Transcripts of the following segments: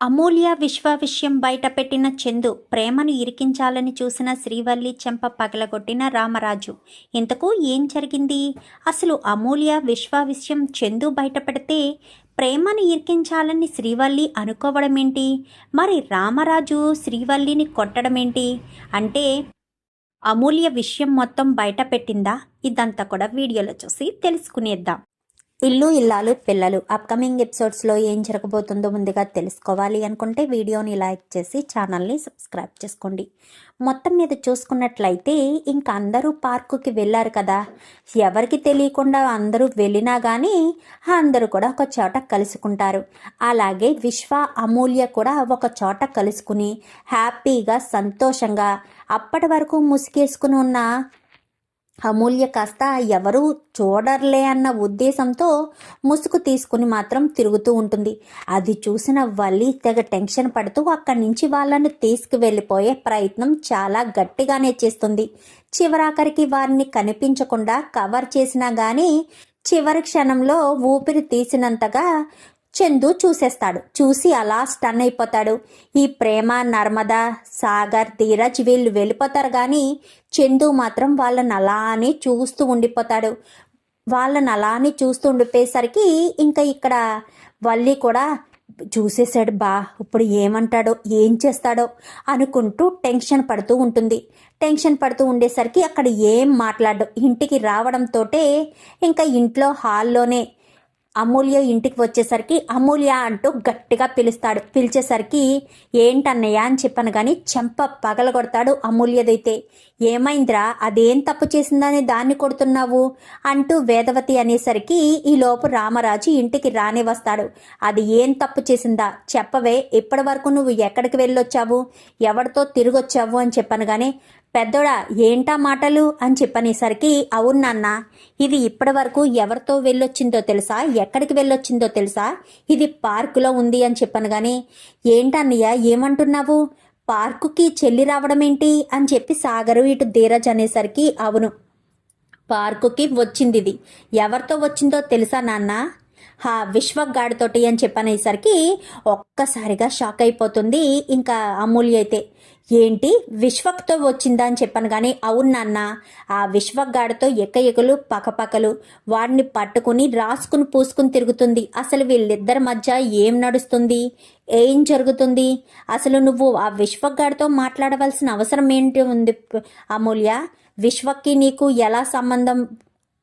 అమూల్య విశ్వ విషయం బయటపెట్టిన చందు ప్రేమను ఇరికించాలని చూసిన శ్రీవల్లి చెంప పగలగొట్టిన రామరాజు ఇంతకు ఏం జరిగింది? అసలు అమూల్య విశ్వ విషయం చందు బయటపెడితే ప్రేమను ఇరికించాలని శ్రీవల్లి అనుకోవడమేంటి? మరి రామరాజు శ్రీవల్లిని కొట్టడమేంటి? అంటే అమూల్య విషయం మొత్తం బయట పెట్టిందా? ఇదంతా కూడా వీడియోలో చూసి తెలుసుకునేద్దాం. ఇల్లు ఇల్లాలు పిల్లలు. అప్కమింగ్ ఎపిసోడ్స్లో ఏం జరగబోతుందో ముందుగా తెలుసుకోవాలి అనుకుంటే వీడియోని లైక్ చేసి ఛానల్ని సబ్స్క్రైబ్ చేసుకోండి. మొత్తం మీద చూసుకున్నట్లయితే ఇంక అందరూ పార్కుకి వెళ్ళారు కదా. ఎవరికి తెలియకుండా అందరూ వెళ్ళినా కానీ అందరూ కూడా ఒక చోట కలుసుకుంటారు. అలాగే విశ్వ అమూల్య కూడా ఒక చోట కలుసుకుని హ్యాపీగా సంతోషంగా అప్పటి వరకు ముసుగేసుకుని ఉన్న అమూల్య కాస్త ఎవరూ చూడర్లే అన్న ఉద్దేశంతో ముసుగు తీసుకుని మాత్రం తిరుగుతూ ఉంటుంది. అది చూసిన వల్లి తెగ టెన్షన్ పడుతూ అక్కడి నుంచి వాళ్ళను తీసుకువెళ్ళిపోయే ప్రయత్నం చాలా గట్టిగానే చేస్తుంది. చివరాఖరికి వారిని కనిపించకుండా కవర్ చేసినా కానీ చివరి క్షణంలో ఊపిరి తీసినంతగా చందు చూసేస్తాడు. చూసి అలా స్టన్ అయిపోతాడు. ఈ ప్రేమ నర్మద సాగర్ ధీరజ్ వీళ్ళు వెళ్ళిపోతారు కానీ చందు మాత్రం వాళ్ళని అలానే చూస్తూ ఉండిపోతాడు. వాళ్ళని అలానే చూస్తూ ఉండిపోయేసరికి ఇంకా ఇక్కడ వల్లి కూడా చూసేసాడు బా ఇప్పుడు ఏమంటాడో ఏం చేస్తాడో అనుకుంటూ టెన్షన్ పడుతూ ఉంటుంది. టెన్షన్ పడుతూ ఉండేసరికి అక్కడ ఏం మాట్లాడు ఇంటికి రావడంతో ఇంకా ఇంట్లో హాల్లోనే అమూల్య ఇంటికి వచ్చేసరికి అమూల్య అంటూ గట్టిగా పిలుస్తాడు. పిలిచేసరికి ఏంటన్నయ్య? అని చెప్పాను కానీ చెంప పగలగొడతాడు అమూల్యదైతే. ఏమైందిరా? అదేం తప్పు చేసిందని దాన్ని కొడుతున్నావు? అంటూ వేదవతి అనేసరికి ఈ లోపు రామరాజు ఇంటికి రానే వస్తాడు. అది ఏం తప్పు చేసిందా? చెప్పవే ఇప్పటి వరకు నువ్వు ఎక్కడికి వెళ్ళొచ్చావు? ఎవరితో తిరిగొచ్చావు? అని చెప్పాను కానీ పెద్దోడా ఏంటా మాటలు? అని చెప్పనేసరికి అవును నాన్న ఇది ఇప్పటి వరకు ఎవరితో వెళ్ళొచ్చిందో తెలుసా? ఎక్కడికి వెళ్ళొచ్చిందో తెలుసా? ఇది పార్కులో ఉంది అని చెప్పాను కానీ ఏంటన్నయ్య ఏమంటున్నావు? పార్కుకి చెల్లి రావడం ఏంటి అని చెప్పి సాగరు ఇటు ధీరజ్ అనేసరికి అవును. పార్కుకి వచ్చింది ఇది ఎవరితో వచ్చిందో తెలుసా నాన్న? హా విశ్వగాడితోటి అని చెప్పనేసరికి ఒక్కసారిగా షాక్ అయిపోతుంది. ఇంకా అమూల్య అయితే ఏంటి? విశ్వక్తో వచ్చిందా? అని చెప్పాను కానీ అవును నాన్న ఆ విశ్వగాడితో ఎక్క ఎకలు పకపకలు. వాడిని పట్టుకుని రాసుకుని పూసుకుని తిరుగుతుంది. అసలు వీళ్ళిద్దరి మధ్య ఏం నడుస్తుంది? ఏం జరుగుతుంది? అసలు నువ్వు ఆ విశ్వగాడితో మాట్లాడవలసిన అవసరం ఏంటి ఉంది అమూల్య? విశ్వకి నీకు ఎలా సంబంధం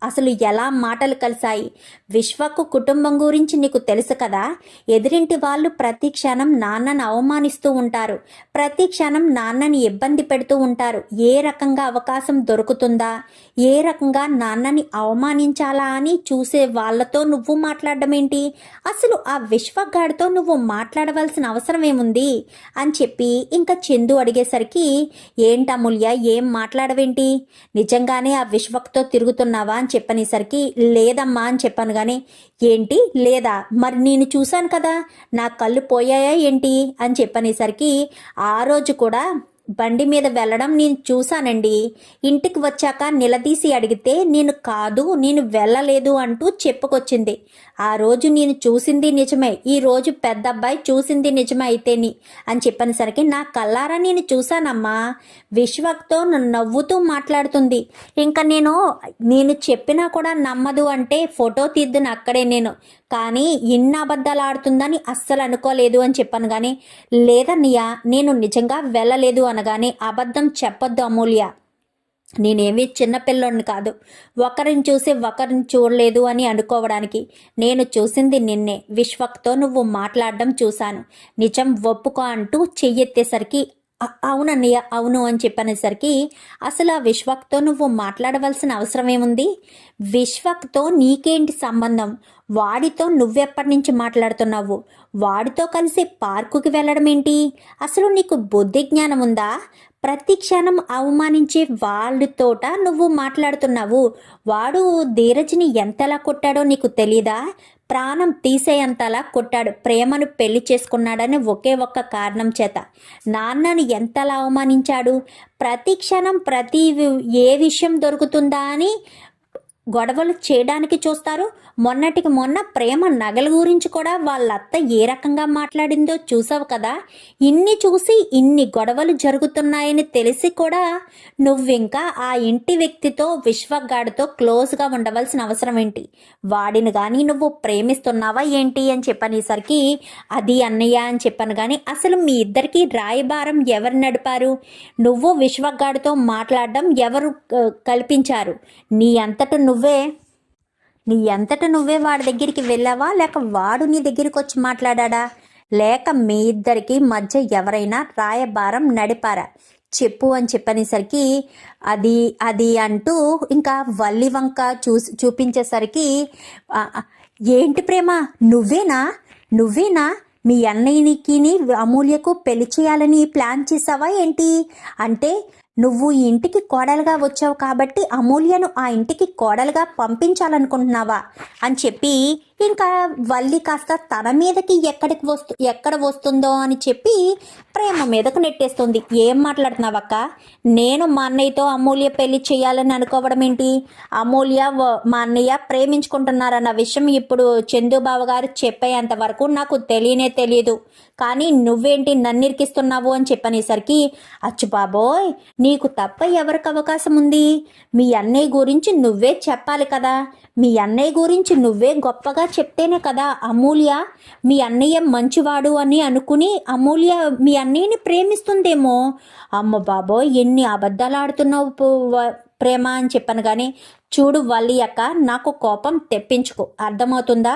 అసలు ఎలా మాటలు కలిశాయి? విశ్వకు కుటుంబం గురించి నీకు తెలుసు కదా? ఎదురింటి వాళ్ళు ప్రతి క్షణం నాన్నని అవమానిస్తూ ఉంటారు. ప్రతి క్షణం నాన్నని ఇబ్బంది పెడుతూ ఉంటారు. ఏ రకంగా అవకాశం దొరుకుతుందా? ఏ రకంగా నాన్నని అవమానించాలా అని చూసే వాళ్ళతో నువ్వు మాట్లాడడం ఏంటి? అసలు ఆ విశ్వగాడితో నువ్వు మాట్లాడవలసిన అవసరం ఏముంది? అని చెప్పి ఇంకా చందు అడిగేసరికి ఏంటమూల్య ఏం మాట్లాడవేంటి? నిజంగానే ఆ విశ్వక్తో తిరుగుతున్నావా? అని చెప్పనేసరికి లేదమ్మా అని చెప్పాను కానీ ఏంటి? లేదా? మరి నేను చూశాను కదా నా కళ్ళు పోయాయా ఏంటి? అని చెప్పనేసరికి ఆ రోజు కూడా బండి మీద వెళ్ళడం నేను చూశానండి. ఇంటికి వచ్చాక నిలదీసి అడిగితే నేను కాదు నేను వెళ్ళలేదు అంటూ చెప్పుకొచ్చింది. ఆ రోజు నేను చూసింది నిజమే. ఈ రోజు పెద్ద అబ్బాయి చూసింది నిజమే అయితేని అని చెప్పనేసరికి నా కల్లారా నేను చూశానమ్మా. విశ్వక్తో నవ్వుతూ మాట్లాడుతుంది. ఇంకా నేను నేను చెప్పినా కూడా నమ్మదు అంటే ఫోటో తీద్దును అక్కడే నేను. కానీ ఇన్ని అబద్ధాలు ఆడుతుందని అస్సలు అనుకోలేదు అని చెప్పాను కానీ లేదన్నయ్య నేను నిజంగా వెళ్ళలేదు అనగానే అబద్ధం చెప్పొద్దు అమూల్య. నేనేమి చిన్నపిల్లోని కాదు. ఒకరిని చూసి ఒకరిని చూడలేదు అని అనుకోవడానికి నేను చూసింది నిన్నే. విశ్వక్తో నువ్వు మాట్లాడడం చూశాను. నిజం ఒప్పుకో అంటూ చెయ్యెత్తేసరికి అవునన్నయ్య అవును అని చెప్పనేసరికి అసలు ఆ విశ్వక్తో నువ్వు మాట్లాడవలసిన అవసరం ఏముంది విశ్వక్తో నీకేంటి సంబంధం? వాడితో నువ్వెప్పటి నుంచి మాట్లాడుతున్నావు? వాడితో కలిసి పార్కుకి వెళ్ళడం ఏంటి అసలు నీకు బుద్ధి జ్ఞానం ఉందా ప్రతి క్షణం అవమానించే వాళ్ళతోట నువ్వు మాట్లాడుతున్నావు. వాడు ధీరజ్ని ఎంతలా కొట్టాడో నీకు తెలీదా? ప్రాణం తీసేయంతలా కొట్టాడు. ప్రేమను పెళ్ళి చేసుకున్నాడని ఒకే ఒక్క కారణం చేత. నాన్నని ఎంతలా అవమానించాడు? ప్రతి క్షణం ప్రతి ఏ విషయం దొరుకుతుందా అని గొడవలు చేయడానికి చూస్తారు. మొన్నటికి మొన్న ప్రేమ నగల గురించి కూడా వాళ్ళ అత్త ఏ రకంగా మాట్లాడిందో చూసావు కదా? ఇన్ని చూసి ఇన్ని గొడవలు జరుగుతున్నాయని తెలిసి కూడా నువ్వింకా ఆ ఇంటి వ్యక్తితో విశ్వగాడితో క్లోజ్గా ఉండవలసిన అవసరం ఏంటి? వాడిని కానీ నువ్వు ప్రేమిస్తున్నావా ఏంటి అని చెప్పనేసరికి అది అన్నయ్య అని చెప్పాను కానీ అసలు మీ ఇద్దరికి రాయబారం ఎవరు నడిపారు? నువ్వు విశ్వగాడితో మాట్లాడడం ఎవరు కల్పించారు? నీ అంతట నువ్వు నువ్వే. నీ అంతట నువ్వే వాడి దగ్గరికి వెళ్ళావా? లేక వాడు నీ దగ్గరికి వచ్చి మాట్లాడా లేక మీ ఇద్దరికి మధ్య ఎవరైనా రాయబారం నడిపారా? చెప్పు అని చెప్పనేసరికి అది అది అంటూ ఇంకా వల్లి వంక చూసి చూపించేసరికి ఏంటి ప్రేమ? నువ్వేనా? నువ్వేనా? మీ అన్నయ్యకి అమూల్యకు పెళ్ళి చేయాలని ప్లాన్ చేసావా ఏంటి? అంటే నువ్వు ఈ ఇంటికి కోడలుగా వచ్చావు కాబట్టి అమూల్యను ఆ ఇంటికి కోడలుగా పంపించాలనుకుంటున్నావా అని చెప్పి ఇంకా వల్లి కాస్త తన మీదకి ఎక్కడికి వస్తు ఎక్కడ వస్తుందో అని చెప్పి ప్రేమ మీదకు నెట్టేస్తుంది. ఏం మాట్లాడుతున్నావక్క? నేను మా అన్నయ్యతో అమూల్య పెళ్ళి చేయాలని అనుకోవడం ఏంటి? అమూల్య మా అన్నయ్య ప్రేమించుకుంటున్నారన్న విషయం ఇప్పుడు చందుబాబు గారు చెప్పేంత వరకు నాకు తెలియనే తెలియదు కానీ నువ్వేంటి నన్నిరికిస్తున్నావు అని చెప్పనేసరికి అచ్చు బాబోయ్ నీకు తప్ప ఎవరికి అవకాశం ఉంది? మీ అన్నయ్య గురించి నువ్వే చెప్పాలి కదా? మీ అన్నయ్య గురించి నువ్వే గొప్పగా చెప్తేనే కదా అమూల్య మీ అన్నయ్య మంచివాడు అని అనుకుని అమూల్య మీ అన్నయ్యని ప్రేమిస్తుందేమో. అమ్మ బాబోయ్ ఎన్ని అబద్ధాలు ఆడుతున్నావు ప్రేమ అని చెప్పాను కానీ చూడు వల్లి అక్క నాకు కోపం తెప్పించుకో. అర్థమవుతుందా?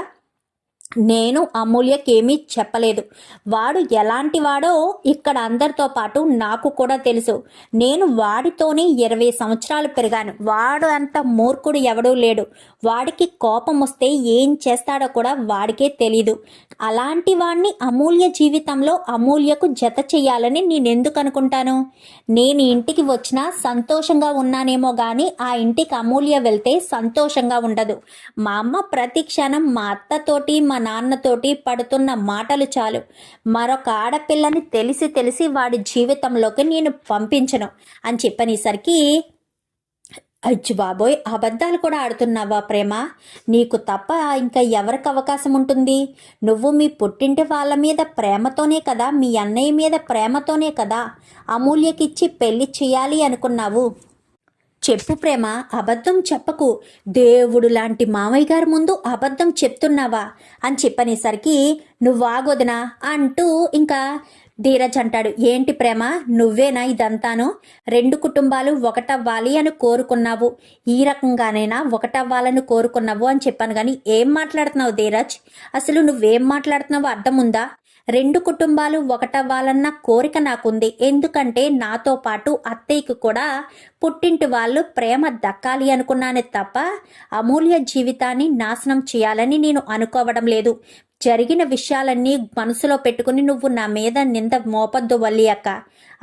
నేను అమూల్యకేమీ చెప్పలేదు. వాడు ఎలాంటి వాడో ఇక్కడ అందరితో పాటు నాకు కూడా తెలుసు. నేను వాడితోనే ఇరవై సంవత్సరాలు పెరిగాను. వాడు అంత మూర్ఖుడు ఎవడూ లేడు. వాడికి కోపం వస్తే ఏం చేస్తాడో కూడా వాడికే తెలీదు. అలాంటి వాడిని అమూల్య జీవితంలో అమూల్యకు జత చేయాలని నేనెందుకు అనుకుంటాను నేను ఇంటికి వచ్చినా సంతోషంగా ఉన్నానేమో కానీ ఆ ఇంటికి అమూల్య వెళ్తే సంతోషంగా ఉండదు. మా అమ్మ ప్రతి క్షణం మా అత్తతోటి మా నాన్నతోటి పడుతున్న మాటలు చాలు. మరొక ఆడపిల్లని తెలిసి తెలిసి వాడి జీవితంలోకి నేను పంపించను అని చెప్పనేసరికి అచ్చు బాబోయ్ అబద్ధాలు కూడా ఆడుతున్నావా ప్రేమ? నీకు తప్ప ఇంకా ఎవరికి అవకాశం ఉంటుంది? నువ్వు మీ పుట్టింటి వాళ్ళ మీద ప్రేమతోనే కదా మీ అన్నయ్య మీద ప్రేమతోనే కదా అమూల్యకిచ్చి పెళ్ళి చేయాలి అనుకున్నావు? చెప్పు ప్రేమ అబద్ధం చెప్పకు. దేవుడు లాంటి మామయ్య గారి ముందు అబద్ధం చెప్తున్నావా? అని చెప్పనేసరికి నువ్వాగొదనా అంటూ ఇంకా ధీరజ్ అంటాడు. ఏంటి ప్రేమ? నువ్వేనా ఇదంతాను? రెండు కుటుంబాలు ఒకటవ్వాలి అని కోరుకున్నావు. ఈ రకంగానైనా ఒకటవ్వాలని కోరుకున్నావు అని చెప్పాను. కానీ ఏం మాట్లాడుతున్నావు ధీరజ్? అసలు నువ్వేం మాట్లాడుతున్నావు అర్థం ఉందా? రెండు కుటుంబాలు ఒకటవ్వాలన్న కోరిక నాకుంది. ఎందుకంటే నాతో పాటు అత్తయ్యకు కూడా పుట్టింటి వాళ్ళు ప్రేమ దక్కాలి అనుకున్నానే తప్ప అమూల్య జీవితాన్ని నాశనం చేయాలని నేను అనుకోవడం లేదు. జరిగిన విషయాలన్నీ మనసులో పెట్టుకుని నువ్వు నా మీద నింద మోపద్దు వల్లి అక్క.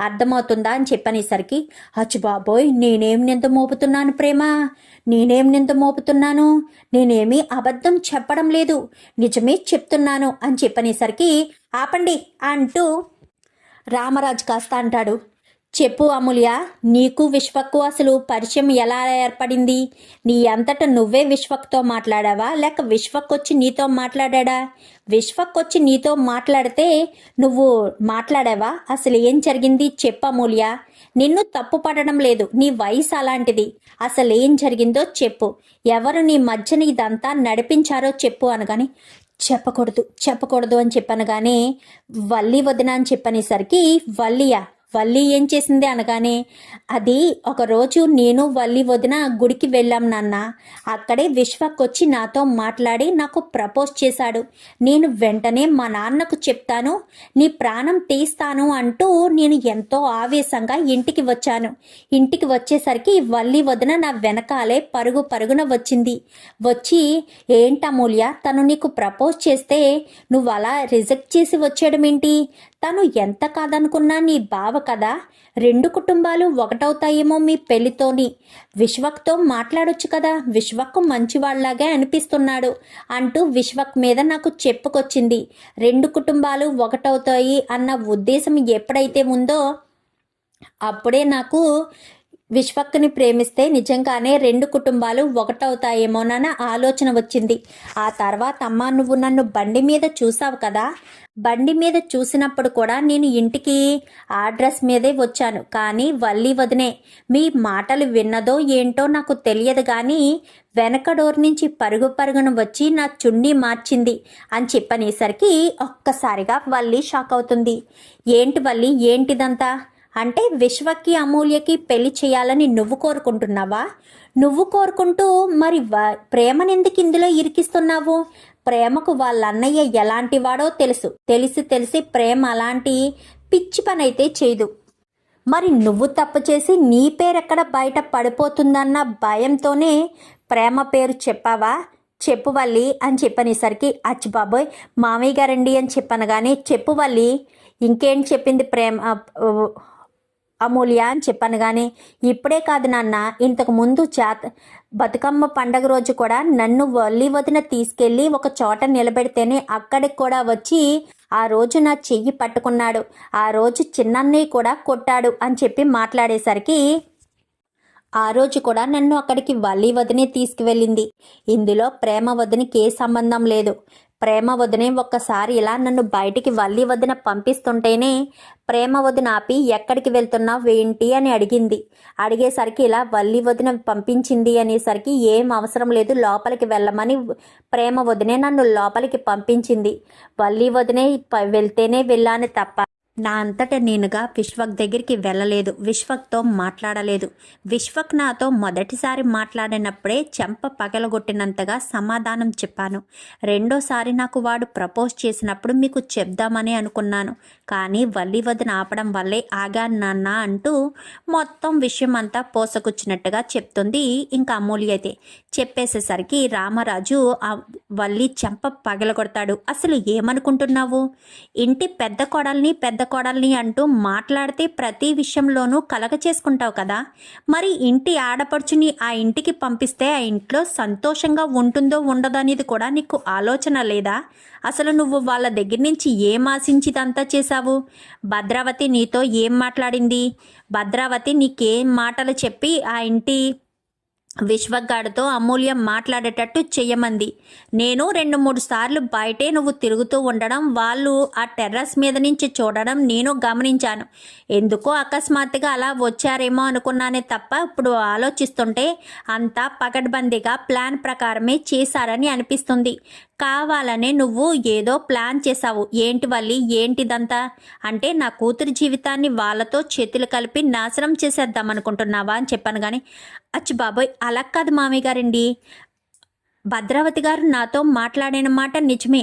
అర్థమవుతుందా అని చెప్పనేసరికి అచ్చు బాబోయ్ నేనేం నింద మోపుతున్నాను ప్రేమ? నేనేం నింద మోపుతున్నాను? నేనేమీ అబద్ధం చెప్పడం లేదు. నిజమే చెప్తున్నాను అని చెప్పనేసరికి ఆపండి అంటూ రామరాజు కాస్త అంటాడు. చెప్పు అమూల్య నీకు విశ్వక్కు అసలు పరిచయం ఎలా ఏర్పడింది? నీ అంతట నువ్వే విశ్వక్తో మాట్లాడావా? లేక విశ్వక్ వచ్చి నీతో మాట్లాడా విశ్వక్ వచ్చి నీతో మాట్లాడితే నువ్వు మాట్లాడావా? అసలు ఏం జరిగింది? చెప్పు అమూల్య. నిన్ను తప్పు పడడం లేదు. నీ వయసు అలాంటిది. అసలు ఏం జరిగిందో చెప్పు. ఎవరు నీ మధ్యన ఇదంతా నడిపించారో చెప్పు అనగాని చెప్పకూడదు చెప్పకూడదు అని చెప్పాను కానీ వల్లి వదిన అని చెప్పనేసరికి వల్లియా వల్లి ఏం చేసింది అనగానే అది ఒకరోజు నేను వల్లి వదిన గుడికి వెళ్ళాం నాన్న. అక్కడే విశ్వకొచ్చి నాతో మాట్లాడి నాకు ప్రపోజ్ చేశాడు. నేను వెంటనే మా నాన్నకు చెప్తాను నీ ప్రాణం తీస్తాను అంటూ నేను ఎంతో ఆవేశంగా ఇంటికి వచ్చాను. ఇంటికి వచ్చేసరికి వల్లి వదిన నా వెనకాలే పరుగు పరుగున వచ్చింది. వచ్చి ఏంటమూల్య తను నీకు ప్రపోజ్ చేస్తే నువ్వు అలా రిజెక్ట్ చేసి వచ్చేయడం ఏంటి తను ఎంత కాదనుకున్నా నీ బావ కదా? రెండు కుటుంబాలు ఒకటవుతాయేమో మీ పెళ్ళితోని విశ్వక్తో మాట్లాడొచ్చు కదా? విశ్వక్ మంచివాళ్ళాగే అనిపిస్తున్నాడు అంటూ విశ్వక్ మీద నాకు చెప్పుకొచ్చింది. రెండు కుటుంబాలు ఒకటవుతాయి అన్న ఉద్దేశం ఎప్పుడైతే ఉందో అప్పుడే నాకు విశ్వక్ని ప్రేమిస్తే నిజంగానే రెండు కుటుంబాలు ఒకటవుతాయేమోనన్న ఆలోచన వచ్చింది. ఆ తర్వాత అమ్మ నువ్వు నన్ను బండి మీద చూసావు కదా? బండి మీద చూసినప్పుడు కూడా నేను ఇంటికి ఆ డ్రెస్ మీదే వచ్చాను. కానీ వల్లి వదినే మీ మాటలు విన్నదో ఏంటో నాకు తెలియదు కానీ వెనక డోర్ నుంచి పరుగు పరుగున వచ్చి నా చున్నీ మార్చింది అని చెప్పనేసరికి ఒక్కసారిగా వల్లి షాక్ అవుతుంది. ఏంటి వల్లి? ఏంటిదంతా? అంటే విశ్వకి అమూల్యకి పెళ్ళి చేయాలని నువ్వు కోరుకుంటున్నావా? నువ్వు కోరుకుంటూ మరి వ- ప్రేమనెందుకు ఇందులో ఇరికిస్తున్నావు? ప్రేమకు వాళ్ళ అన్నయ్య ఎలాంటి వాడో తెలుసు. తెలిసి తెలిసి ప్రేమ అలాంటి పిచ్చి పని అయితే చేయదు. మరి నువ్వు తప్పు చేసి నీ పేరెక్కడ బయట పడిపోతుందన్న భయంతోనే ప్రేమ పేరు చెప్పావా? చెప్పు వల్లి అని చెప్పనేసరికి అచ్చిబాబోయ్ మామయ్య గారండి అని చెప్పాను కానీ చెప్పు వల్లి ఇంకేం చెప్పింది ప్రేమ అమూల్య అని చెప్పాను కానీ ఇప్పుడే కాదు నాన్న ఇంతకు ముందు చేత బతుకమ్మ పండగ రోజు కూడా నన్ను వల్లి వదిన తీసుకెళ్ళి ఒక చోట నిలబెడితేనే అక్కడికి కూడా వచ్చి ఆ రోజు నా చెయ్యి పట్టుకున్నాడు. ఆ రోజు చిన్నన్నయ్య కూడా కొట్టాడు అని చెప్పి మాట్లాడేసరికి ఆ రోజు కూడా నన్ను అక్కడికి వల్లి వదినే తీసుకువెళ్ళింది. ఇందులో ప్రేమ వదినికి ఏ సంబంధం లేదు. ప్రేమ వదినే ఒక్కసారి ఇలా నన్ను బయటికి వల్లి వదిన పంపిస్తుంటేనే ప్రేమ వదిన ఆపి ఎక్కడికి వెళ్తున్నావు ఏంటి అని అడిగింది. అడిగేసరికి ఇలా వల్లి వదిన పంపించింది అనేసరికి ఏం అవసరం లేదు లోపలికి వెళ్ళమని ప్రేమ వదినే నన్ను లోపలికి పంపించింది. వల్లి వదినే ప- వెళ్తేనే వెళ్ళాను తప్ప నా అంతట నేనుగా విశ్వక్ దగ్గరికి వెళ్ళలేదు. విశ్వక్తో మాట్లాడలేదు. విశ్వక్ నాతో మొదటిసారి మాట్లాడినప్పుడే చెంప పగలగొట్టినంతగా సమాధానం చెప్పాను. రెండోసారి నాకు వాడు ప్రపోజ్ చేసినప్పుడు మీకు చెప్దామని అనుకున్నాను. కానీ వల్లి వదిన ఆపడం వల్లే ఆగాను నాన్న అంటూ మొత్తం విషయం అంతా పోసకొచ్చినట్టుగా చెప్తుంది ఇంకా అమూల్య అయితే. చెప్పేసేసరికి రామరాజు వల్లి చెంప పగలగొడతాడు. అసలు ఏమనుకుంటున్నావు? ఇంటి పెద్ద కొడల్ని పెద్ద కోడల్ని అంటూ మాట్లాడితే ప్రతి విషయంలోనూ కలగ చేసుకుంటావు కదా. మరి ఇంటి ఆడపడుచుని ఆ ఇంటికి పంపిస్తే ఆ ఇంట్లో సంతోషంగా ఉంటుందో ఉండదో అనేది కూడా నీకు ఆలోచన లేదా? అసలు నువ్వు వాళ్ళ దగ్గర నుంచి ఏం ఆశించిదంతా చేశావు? భద్రావతి నీతో ఏం మాట్లాడింది? భద్రావతి నీకేం మాటలు చెప్పి ఆ ఇంటి విశ్వగాడితో అమూల్యం మాట్లాడేటట్టు చెయ్యమంది. నేను రెండు మూడు సార్లు బయటే నువ్వు తిరుగుతూ ఉండడం వాళ్ళు ఆ టెర్రస్ మీద నుంచి చూడడం నేను గమనించాను. ఎందుకో అకస్మాత్తుగా అలా వచ్చారేమో అనుకున్నానే తప్ప ఇప్పుడు ఆలోచిస్తుంటే అంతా పకడ్బందీగా ప్లాన్ ప్రకారమే చేశారని అనిపిస్తుంది. కావాలనే నువ్వు ఏదో ప్లాన్ చేశావు. ఏంటి వల్లి? ఏంటిదంతా? అంటే నా కూతురి జీవితాన్ని వాళ్ళతో చేతులు కలిపి నాశనం చేసేద్దాం అనుకుంటున్నావా అని చెప్పాను కానీ అచ్చి బాబోయ్ అలా కాదు మామయ్య గారండి. భద్రావతి గారు నాతో మాట్లాడిన మాట నిజమే.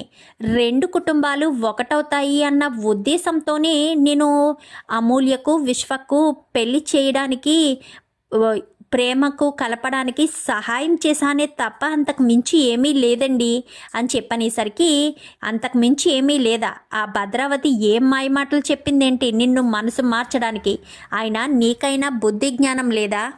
రెండు కుటుంబాలు ఒకటవుతాయి అన్న ఉద్దేశంతోనే నేను అమూల్యకు విశ్వకు పెళ్ళి చేయడానికి ప్రేమకు కలపడానికి సహాయం చేశానే తప్ప అంతకు మించి ఏమీ లేదండి అని చెప్పనేసరికి అంతకు మించి ఏమీ లేదా? ఆ భద్రావతి ఏం మాయమాటలు చెప్పిందేంటి? నిన్ను మనసు మార్చడానికి. ఆయన నీకైనా బుద్ధి జ్ఞానం లేదా?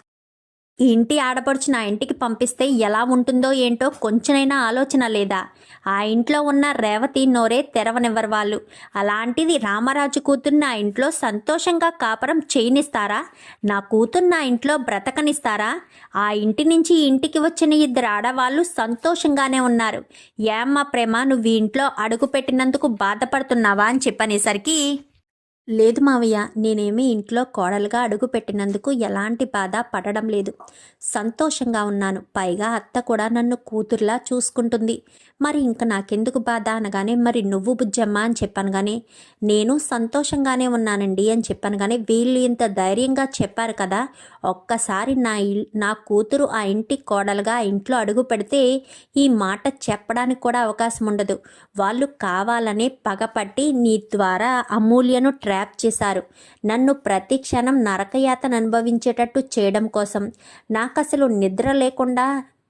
ఇంటి ఆడపడుచు నా ఇంటికి పంపిస్తే ఎలా ఉంటుందో ఏంటో కొంచెమైనా ఆలోచన లేదా? ఆ ఇంట్లో ఉన్న రేవతి నోరే తెరవనివ్వరు వాళ్ళు. అలాంటిది రామరాజు కూతురు నా ఇంట్లో సంతోషంగా కాపురం చేయనిస్తారా? నా కూతురు నా ఇంట్లో బ్రతకనిస్తారా? ఆ ఇంటి నుంచి ఇంటికి వచ్చిన ఇద్దరు ఆడవాళ్ళు సంతోషంగానే ఉన్నారు. ఏమ్మా ప్రేమ నువ్వు ఇంట్లో అడుగు పెట్టినందుకు బాధపడుతున్నావా అని చెప్పనేసరికి లేదు మావయ్య నేనేమి ఇంట్లో కోడలుగా అడుగు పెట్టినందుకు ఎలాంటి బాధ పడడం లేదు. సంతోషంగా ఉన్నాను. పైగా అత్త కూడా నన్ను కూతురులా చూసుకుంటుంది. మరి ఇంక నాకెందుకు బాధ అనగానే మరి నువ్వు బుజ్జమ్మ అని చెప్పాను కానీ నేను సంతోషంగానే ఉన్నానండి అని చెప్పాను కానీ వీళ్ళు ఇంత ధైర్యంగా చెప్పారు కదా ఒక్కసారి నా నా కూతురు ఆ ఇంటి కోడలుగా ఆ ఇంట్లో అడుగు పెడితే ఈ మాట చెప్పడానికి కూడా అవకాశం ఉండదు. వాళ్ళు కావాలనే పగపట్టి నీ ద్వారా అమూల్యను ట్రాప్ చేశారు. నన్ను ప్రతి క్షణం నరకయాతన అనుభవించేటట్టు చేయడం కోసం. నాకు అసలు నిద్ర లేకుండా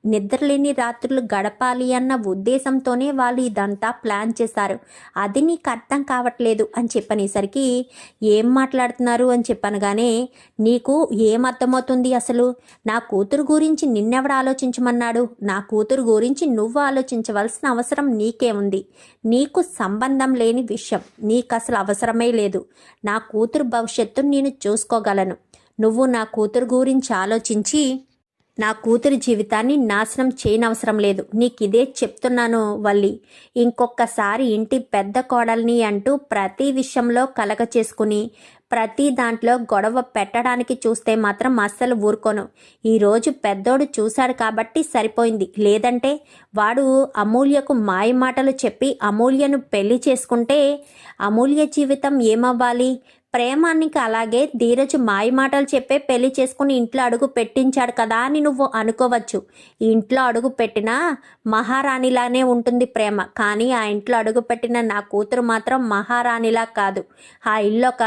నిద్రలేని రాత్రులు గడపాలి అన్న ఉద్దేశంతోనే వాళ్ళు ఇదంతా ప్లాన్ చేశారు. అది నీకు అర్థం కావట్లేదు అని చెప్పనేసరికి ఏం మాట్లాడుతున్నారు? అని చెప్పనగానే కానీ నీకు ఏం అర్థమవుతుంది అసలు? నా కూతురు గురించి నిన్నెవడ ఆలోచించమన్నాడు? నా కూతురు గురించి నువ్వు ఆలోచించవలసిన అవసరం నీకేముంది నీకు సంబంధం లేని విషయం. నీకు అసలు అవసరమే లేదు. నా కూతురు భవిష్యత్తు నేను చూసుకోగలను. నువ్వు నా కూతురు గురించి ఆలోచించి నా కూతురి జీవితాన్ని నాశనం చేయనవసరం లేదు. నీకు ఇదే చెప్తున్నాను వల్లి. ఇంకొకసారి ఇంటి పెద్ద కోడల్ని అంటూ ప్రతి విషయంలో కలగ చేసుకుని ప్రతి దాంట్లో గొడవ పెట్టడానికి చూస్తే మాత్రం అస్సలు ఊరుకోను. ఈరోజు పెద్దోడు చూశాడు కాబట్టి సరిపోయింది. లేదంటే వాడు అమూల్యకు మాయ మాటలు చెప్పి అమూల్యను పెళ్ళి చేసుకుంటే అమూల్య జీవితం ఏమవ్వాలి? ప్రేమానికి అలాగే ధీరజ్ మాయ మాటలు చెప్పే పెళ్ళి చేసుకుని ఇంట్లో అడుగు పెట్టించాడు కదా అని నువ్వు అనుకోవచ్చు. ఇంట్లో అడుగు పెట్టినా మహారాణిలానే ఉంటుంది ప్రేమ. కానీ ఆ ఇంట్లో అడుగు పెట్టిన నా కూతురు మాత్రం మహారాణిలా కాదు. ఆ ఇల్లు ఒక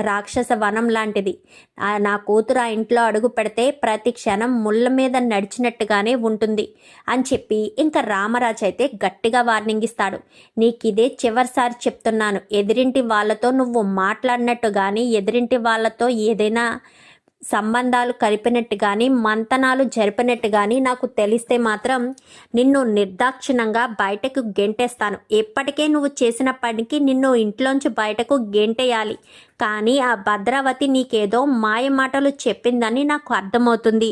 రాక్షస వనం లాంటిది. ఆ నా కూతురు ఆ ఇంట్లో అడుగు పెడితే ప్రతి క్షణం ముళ్ళ మీద నడిచినట్టుగానే ఉంటుంది అని చెప్పి ఇంకా రామరాజు అయితే గట్టిగా వార్నింగ్ ఇస్తాడు. నీకు ఇదే చివరిసారి చెప్తున్నాను. ఎదిరింటి వాళ్ళతో నువ్వు మాట్లాడినట్టు కానీ ఎదిరింటి వాళ్ళతో ఏదైనా సంబంధాలు కలిపినట్టు కానీ మంతనాలు జరిపినట్టు కానీ నాకు తెలిస్తే మాత్రం నిన్ను నిర్దాక్షిణంగా బయటకు గెంటేస్తాను. ఎప్పటికే నువ్వు చేసిన పనికి నిన్ను ఇంట్లోంచి బయటకు గెంటేయాలి. కానీ ఆ భద్రావతి నీకేదో మాయ మాటలు చెప్పిందని నాకు అర్థమవుతుంది.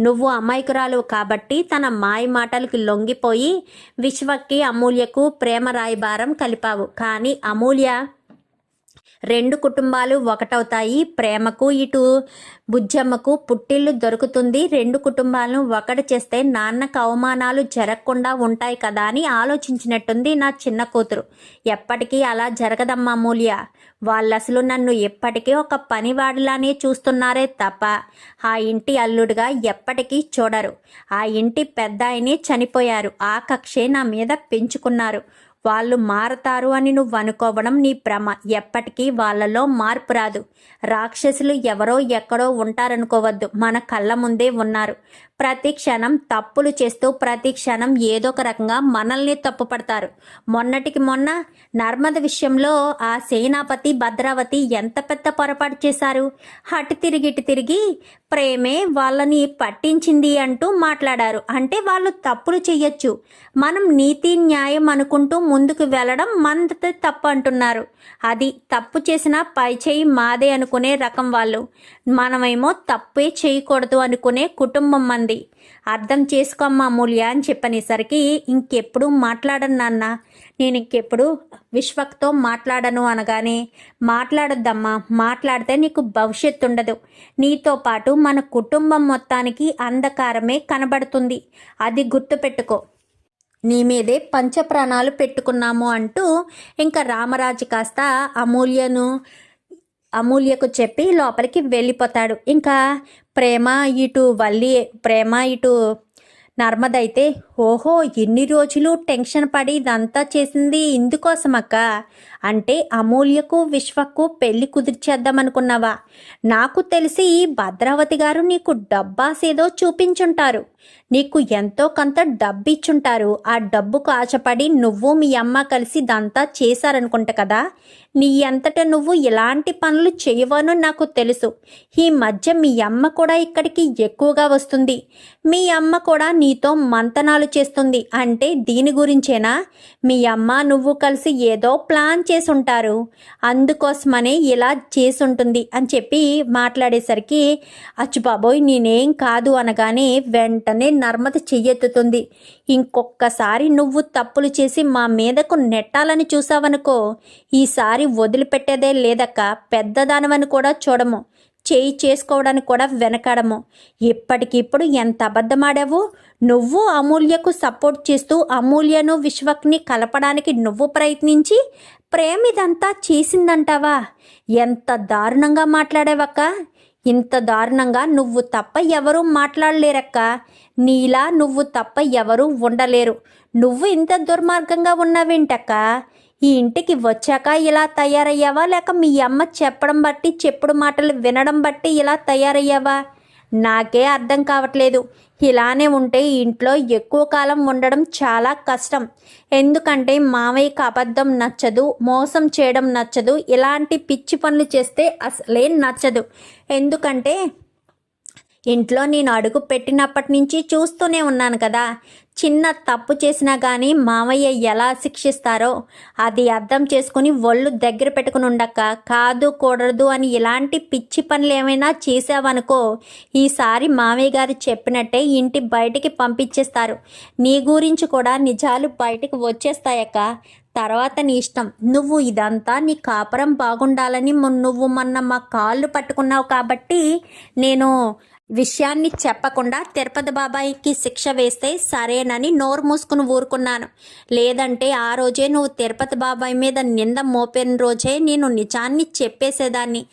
నువ్వు అమాయకురాలు కాబట్టి తన మాయ మాటలకి లొంగిపోయి విశ్వకి అమూల్యకు ప్రేమ రాయబారం కలిపావు. కానీ అమూల్య రెండు కుటుంబాలు ఒకటవుతాయి. ప్రేమకు ఇటు బుజ్జమ్మకు పుట్టిల్లు దొరుకుతుంది. రెండు కుటుంబాలను ఒకటి చేస్తే నాన్నకు అవమానాలు జరగకుండా ఉంటాయి కదా అని ఆలోచించినట్టుంది నా చిన్న కూతురు. ఎప్పటికీ అలా జరగదమ్మా మూల్య. వాళ్ళు అసలు నన్ను ఎప్పటికీ ఒక పనివాడిలానే చూస్తున్నారే తప్ప ఆ ఇంటి అల్లుడుగా ఎప్పటికీ చూడరు. ఆ ఇంటి పెద్ద చనిపోయారు. ఆ కక్షే నా మీద పెంచుకున్నారు. వాళ్ళు మారతారు అని నువ్వు అనుకోవడం నీ భ్రమ. ఎప్పటికీ వాళ్ళలో మార్పు రాదు. రాక్షసులు ఎవరో ఎక్కడో ఉంటారనుకోవద్దు. మన కళ్ళ ముందే ఉన్నారు. ప్రతి క్షణం తప్పులు చేస్తూ ప్రతి క్షణం ఏదో ఒక రకంగా మనల్ని తప్పుపడతారు. మొన్నటికి మొన్న నర్మద విషయంలో ఆ సేనాపతి భద్రావతి ఎంత పెద్ద పొరపాటు చేశారు? అటు తిరిగి ఇటు తిరిగి ప్రేమే వాళ్ళని పట్టించింది అంటూ మాట్లాడారు. అంటే వాళ్ళు తప్పులు చెయ్యొచ్చు మనం నీతి న్యాయం అనుకుంటూ ముందుకు వెళ్ళడం మందత తప్పు అంటున్నారు. అది తప్పు చేసిన పై చేయి మాదే అనుకునే రకం వాళ్ళు. మనమేమో తప్పే చేయకూడదు అనుకునే కుటుంబం మంది. అర్థం చేసుకోమ్మా అమూల్య అని చెప్పనేసరికి ఇంకెప్పుడు మాట్లాడను నాన్న. నేను ఇంకెప్పుడు విశ్వక్తో మాట్లాడను అనగానే మాట్లాడొద్దమ్మా మాట్లాడితే నీకు భవిష్యత్తు ఉండదు. నీతో పాటు మన కుటుంబం మొత్తానికి అంధకారమే కనబడుతుంది. అది గుర్తుపెట్టుకో. నీ మీదే పంచప్రాణాలు పెట్టుకున్నాము అంటూ ఇంకా రామరాజు కాస్త అమూల్యను అమూల్యకు చెప్పి లోపలికి వెళ్ళిపోతాడు. ఇంకా ప్రేమ ఇటు వల్లి ప్రేమ ఇటు నర్మద అయితే ఓహో ఎన్ని రోజులు టెన్షన్ పడి ఇదంతా చేసింది ఇందుకోసమక్క? అంటే అమూల్యకు విశ్వకు పెళ్ళి కుదిర్చేద్దామనుకున్నావా? నాకు తెలిసి భద్రావతి గారు నీకు డబ్బాసేదో చూపించుంటారు. నీకు ఎంతో కొంత డబ్బు ఇచ్చుంటారు ఆ డబ్బుకు ఆశపడి నువ్వు మీ అమ్మ కలిసి ఇదంతా చేశారనుకుంట కదా? నీ అంతట నువ్వు ఎలాంటి పనులు చేయవనో నాకు తెలుసు. ఈ మధ్య మీ అమ్మ కూడా ఇక్కడికి ఎక్కువగా వస్తుంది. మీ అమ్మ కూడా నీతో మంతనాలు చేస్తుంది అంటే దీని గురించేనా? మీ అమ్మ నువ్వు కలిసి ఏదో ప్లాన్ చేసుంటారు. అందుకోసమనే ఇలా చేసుంటుంది అని చెప్పి మాట్లాడేసరికి అచ్చుబాబోయ్ నేనేం కాదు అనగానే వెంటనే నర్మత చెయ్యెత్తుతుంది. ఇంకొక్కసారి నువ్వు తప్పులు చేసి మా మీదకు నెట్టాలని చూసావనుకో ఈసారి వదిలిపెట్టేదే లేదక్క. పెద్దదానవని కూడా చూడము. చేయి చేసుకోవడానికి కూడా వెనకడము. ఇప్పటికిప్పుడు ఎంత అబద్ధమాడావు? నువ్వు అమూల్యకు సపోర్ట్ చేస్తూ అమూల్యను విశ్వక్ని కలపడానికి నువ్వు ప్రయత్నించి ప్రేమ ఇదంతా చేసిందంటావా? ఎంత దారుణంగా మాట్లాడావక్క? ఇంత దారుణంగా నువ్వు తప్ప ఎవరూ మాట్లాడలేరక్క. నీలా నువ్వు తప్ప ఎవరూ ఉండలేరు. నువ్వు ఇంత దుర్మార్గంగా ఉన్నావేంటక్క? ఈ ఇంటికి వచ్చాక ఇలా తయారయ్యావా? లేక మీ అమ్మ చెప్పడం బట్టి చెప్పుడు మాటలు వినడం బట్టి ఇలా తయారయ్యావా? నాకే అర్థం కావట్లేదు. ఇలానే ఉంటే ఇంట్లో ఎక్కువ కాలం ఉండడం చాలా కష్టం. ఎందుకంటే మావయ్యకి అబద్ధం నచ్చదు మోసం చేయడం నచ్చదు ఇలాంటి పిచ్చి పనులు చేస్తే అసలే నచ్చదు. ఎందుకంటే ఇంట్లో నేను అడుగు పెట్టినప్పటి నుంచి చూస్తూనే ఉన్నాను కదా. చిన్న తప్పు చేసినా కానీ మామయ్య ఎలా శిక్షిస్తారో అది అర్థం చేసుకుని ఒళ్ళు దగ్గర పెట్టుకుని ఉండక్క. కాదు కూడదు అని ఇలాంటి పిచ్చి పనులు ఏమైనా చేసావనుకో ఈసారి మామయ్య గారు చెప్పినట్టే ఇంటి బయటికి పంపించేస్తారు. నీ గురించి కూడా నిజాలు బయటికి వచ్చేస్తాయక్క. తర్వాత నీ ఇష్టం. నువ్వు ఇదంతా నీ కాపురం బాగుండాలని మొన్న నువ్వు మొన్న మా కాళ్ళు పట్టుకున్నావు కాబట్టి నేను విషయాన్ని చెప్పకుండా తిరుపతి బాబాయికి శిక్ష వేస్తే సరేనని నోరు మూసుకుని ఊరుకున్నాను. లేదంటే ఆ రోజే నువ్వు తిరుపతి బాబాయ్ మీద నింద మోపిన రోజే నేను నిజాన్ని చెప్పేసేదాన్ని.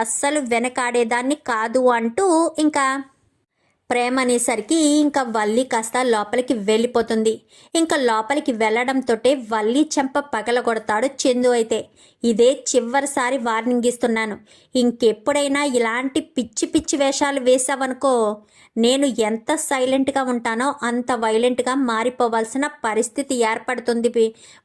అస్సలు వెనకాడేదాన్ని కాదు అంటూ ఇంకా ప్రేమ అనేసరికి ఇంకా వల్లి కాస్త లోపలికి వెళ్ళిపోతుంది. ఇంకా లోపలికి వెళ్ళడంతోటే వల్లి చెంప పగలగొడతాడు చందు అయితే. ఇదే చివరిసారి వార్నింగ్ ఇస్తున్నాను. ఇంకెప్పుడైనా ఇలాంటి పిచ్చి పిచ్చి వేషాలు వేసావనుకో నేను ఎంత సైలెంట్గా ఉంటానో అంత వైలెంట్గా మారిపోవాల్సిన పరిస్థితి ఏర్పడుతుంది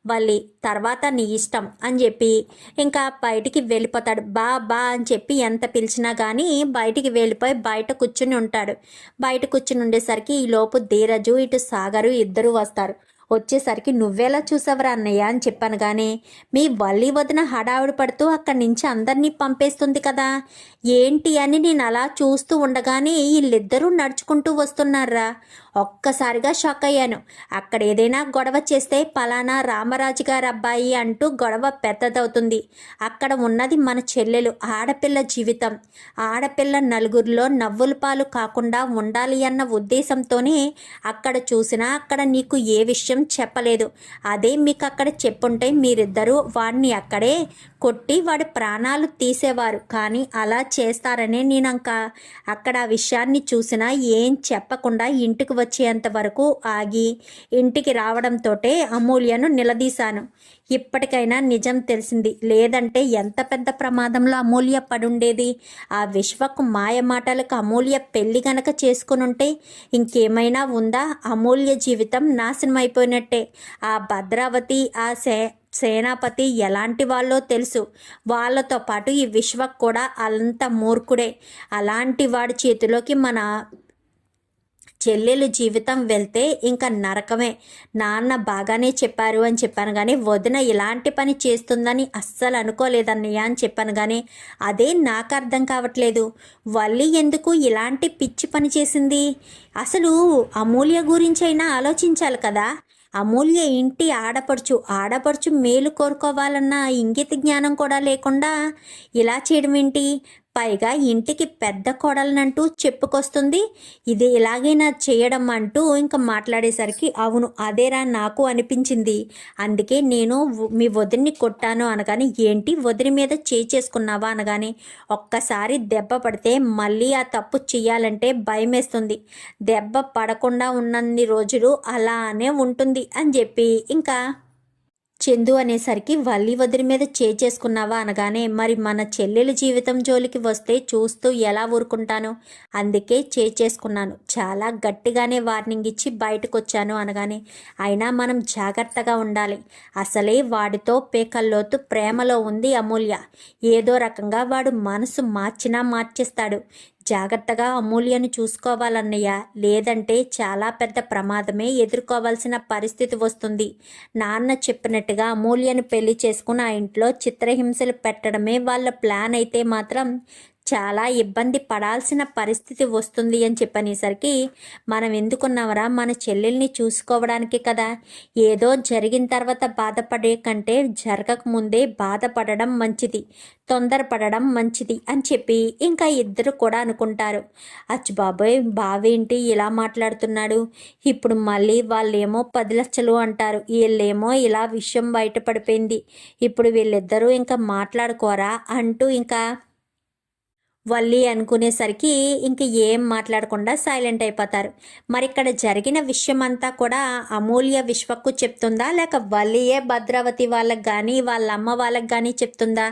వల్లి తర్వాత నీ ఇష్టం అని చెప్పి ఇంకా బయటికి వెళ్ళిపోతాడు. బా బా అని చెప్పి ఎంత పిలిచినా కానీ బయటికి వెళ్ళిపోయి బయట కూర్చుని ఉంటాడు. బయట కూర్చుని ఉండేసరికి ఈ లోపు ధీరజు ఇటు సాగరు ఇద్దరు వస్తారు. వచ్చేసరికి నువ్వెలా చూసావరా అన్నయ్య అని చెప్పాను కానీ మీ వల్లి వదిన హడావిడి పడుతూ అక్కడి నుంచి అందరినీ పంపేస్తుంది కదా. ఏంటి అని నేను అలా చూస్తూ ఉండగానే వీళ్ళిద్దరూ నడుచుకుంటూ వస్తున్నారా? ఒక్కసారిగా షాక్ అయ్యాను. అక్కడ ఏదైనా గొడవ చేస్తే పలానా రామరాజు గారు అబ్బాయి అంటూ గొడవ పెద్దదవుతుంది. అక్కడ ఉన్నది మన చెల్లెలు ఆడపిల్ల జీవితం. ఆడపిల్ల నలుగురిలో నవ్వుల పాలు కాకుండా ఉండాలి అన్న ఉద్దేశంతోనే అక్కడ చూసినా అక్కడ నీకు ఏ విషయం చెప్పలేదు. అదే మీకు అక్కడ చెప్పుంటే మీరిద్దరూ వాడిని అక్కడే కొట్టి వాడి ప్రాణాలు తీసేవారు. కానీ అలా చేస్తారనే నేను ఇంకా అక్కడ ఆ విషయాన్ని చూసినా ఏం చెప్పకుండా ఇంటికి వచ్చేంత వరకు ఆగి ఇంటికి రావడంతోటే అమూల్యను నిలదీశాను. ఇప్పటికైనా నిజం తెలిసింది. లేదంటే ఎంత పెద్ద ప్రమాదంలో అమూల్య పడుండేది? ఆ విశ్వకు మాయ మాటలకు అమూల్య పెళ్ళి గనక చేసుకునుంటే ఇంకేమైనా ఉందా? అమూల్య జీవితం నాశనం అయిపోయినట్టే ఆ భద్రావతి ఆ సే సేనాపతి ఎలాంటి వాళ్ళో తెలుసు. వాళ్ళతో పాటు ఈ విశ్వక్ కూడా అంత మూర్ఖుడే. అలాంటి వాడి చేతిలోకి మన చెల్లెలు జీవితం వెళ్తే ఇంకా నరకమే. నాన్న బాగానే చెప్పారు అని చెప్పాను కానీ వదిన ఇలాంటి పని చేస్తుందని అస్సలు అనుకోలేదన్నయ్య అని చెప్పాను కానీ అదే నాకు అర్థం కావట్లేదు. వల్లి ఎందుకు ఇలాంటి పిచ్చి పని చేసింది? అసలు అమూల్య గురించైనా ఆలోచించాలి కదా. అమూల్య ఇంటి ఆడపడుచు ఆడపడుచు మేలు కోరుకోవాలన్న ఇంగిత జ్ఞానం కూడా లేకుండా ఇలా చేయడం ఏంటి? పైగా ఇంటికి పెద్ద కోడలనంటూ చెప్పుకొస్తుంది. ఇది ఇలాగైనా చేయడం అంటూ ఇంకా మాట్లాడేసరికి అవును అదేరా నాకు అనిపించింది. అందుకే నేను మీ వదిని కొట్టాను అనగానే ఏంటి వదిని మీద చేసుకున్నావా? అనగానే ఒక్కసారి దెబ్బ పడితే మళ్ళీ ఆ తప్పు చేయాలంటే భయమేస్తుంది. దెబ్బ పడకుండా ఉన్నన్ని రోజులు అలానే ఉంటుంది అని చెప్పి ఇంకా చందు అనేసరికి వల్లి వదిలి మీద చేసుకున్నావా? అనగానే మరి మన చెల్లెల జీవితం జోలికి వస్తే చూస్తూ ఎలా ఊరుకుంటాను? అందుకే చేసుకున్నాను. చాలా గట్టిగానే వార్నింగ్ ఇచ్చి బయటకు వచ్చాను అనగానే అయినా మనం జాగ్రత్తగా ఉండాలి. అసలే వాడితో పేకల్లోతు ప్రేమలో ఉంది అమూల్య. ఏదో రకంగా వాడు మనసు మార్చినా మార్చేస్తాడు. జాగ్రత్తగా అమూల్యను చూసుకోవాలన్నయ్య. లేదంటే చాలా పెద్ద ప్రమాదమే ఎదుర్కోవాల్సిన పరిస్థితి వస్తుంది. నాన్న చెప్పినట్టుగా అమూల్యను పెళ్ళి చేసుకుని ఆ ఇంట్లో చిత్రహింసలు పెట్టడమే వాళ్ళ ప్లాన్ అయితే మాత్రం చాలా ఇబ్బంది పడాల్సిన పరిస్థితి వస్తుంది అని చెప్పనేసరికి మనం ఎందుకున్నామరా? మన చెల్లెల్ని చూసుకోవడానికి కదా. ఏదో జరిగిన తర్వాత బాధపడే కంటే జరగక ముందే బాధపడడం మంచిది తొందరపడడం మంచిది అని చెప్పి ఇంకా ఇద్దరు కూడా అనుకుంటారు. అచ్చు బాబోయ్ బావేంటి ఇలా మాట్లాడుతున్నాడు? ఇప్పుడు మళ్ళీ వాళ్ళేమో పది లక్షలు అంటారు. వీళ్ళేమో ఇలా విషయం బయటపడిపోయింది. ఇప్పుడు వీళ్ళిద్దరూ ఇంకా మాట్లాడుకోరా అంటూ ఇంకా వల్లి అనుకునేసరికి ఇంక ఏం మాట్లాడకుండా సైలెంట్ అయిపోతారు. మరి ఇక్కడ జరిగిన విషయం అంతా కూడా అమూల్య విశ్వకు చెప్తుందా? లేక వల్లియే భద్రావతి వాళ్ళకి కానీ వాళ్ళ అమ్మ వాళ్ళకి కానీ చెప్తుందా?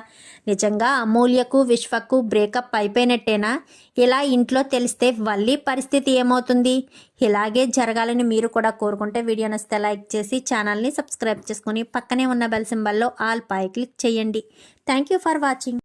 నిజంగా అమూల్యకు విశ్వకు బ్రేకప్ అయిపోయినట్టేనా? ఇలా ఇంట్లో తెలిస్తే వల్లి పరిస్థితి ఏమవుతుంది? ఇలాగే జరగాలని మీరు కూడా కోరుకుంటే వీడియో నచ్చితే లైక్ చేసి ఛానల్ని సబ్స్క్రైబ్ చేసుకుని పక్కనే ఉన్న బెల్ సింబల్లో ఆల్ పై క్లిక్ చేయండి. Thank you for watching.